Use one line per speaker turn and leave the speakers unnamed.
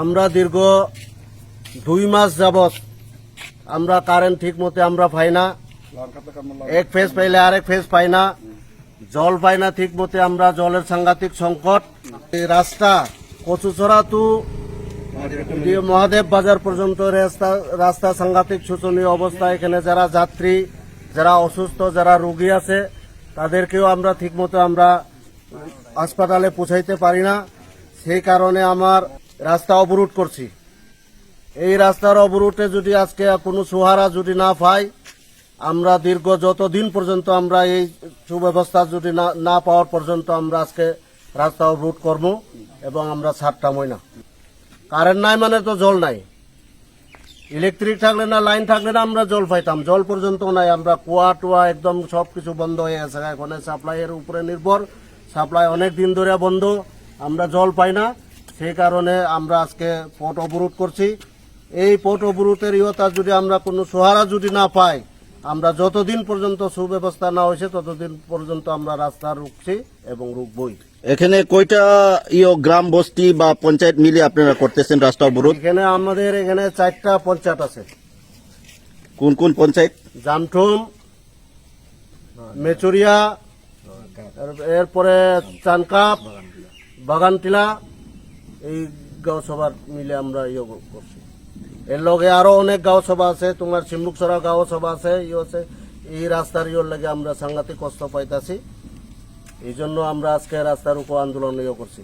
আমরা দীর্ঘ দুই মাস যাবত আমরা কারেন্ট ঠিক মতো আমরা পাই না। এক ফেজ পাইলে আরেক ফেজ পাই না। জল পাই না ঠিক মতো আমরা, জলের সাংঘাতিক সংকট। এই রাস্তা টু দিয়ে মহাদেব বাজার পর্যন্ত রাস্তা রাস্তা সাংঘাতিক শোচনীয় অবস্থা। এখানে যারা যাত্রী, যারা অসুস্থ, যারা রোগী আছে, তাদেরকেও আমরা ঠিকমতো আমরা হাসপাতালে পৌঁছাইতে পারি না। সেই কারণে আমার রাস্তা অবরোধ করছি। এই রাস্তার অবরোধে যদি আজকে কোনো সুহারা যদি না পাই আমরা দীর্ঘ যতদিন পর্যন্ত আমরা এই সুব্যবস্থা যদি না না পাওয়ার পর্যন্ত আমরা আজকে রাস্তা অবরোধ করব এবং আমরা ছাড়তামই না কারেন্ট নাই মানে তো জল নাই। ইলেকট্রিক থাকলে না, লাইন থাকলে না আমরা জল পাইতাম। জল পর্যন্ত নাই। আমরা কুয়া টুয়া একদম সব কিছু বন্ধ হয়ে গেছে। এখন সাপ্লাইয়ের উপরে নির্ভর। সাপ্লাই অনেক দিন ধরে বন্ধ। আমরা জল পাই না। সেই কারণে আমরা আজকে পথ অবরোধ করছি। এই পথ অবরোধের ইয়তা যদি আমরা কোনো সহারা যদি না পাই আমরা যতদিন পর্যন্ত সুব্যবস্থা না হয়েছে ততদিন পর্যন্ত আমরা রাস্তা রুখছি এবং রুখবই।
এখানে কয়টা ইয়ে গ্রাম বস্তি বা পঞ্চায়েত মিলে আপনারা করতেছেন রাস্তা অবরোধ?
এখানে আমাদের এখানে চারটা পঞ্চায়েত আছে।
কোন কোন পঞ্চায়েত?
জামঠুম মেচুরিয়া এর- এরপরে চানকাপ বাগানটিলা এই গাঁও সভার মিলে আমরা ইয়ে করছি। এর লগে আরও অনেক গাঁও সভা আছে, তোমার চিম্বুকসরা গাঁও সভা আছে ইয়ে আছে। এই রাস্তার ইয়ের লাগে আমরা সাংঘাতিক কষ্ট পাইতাছি। এই জন্য আমরা আজকে রাস্তার উপর আন্দোলন ইয়ে করছি।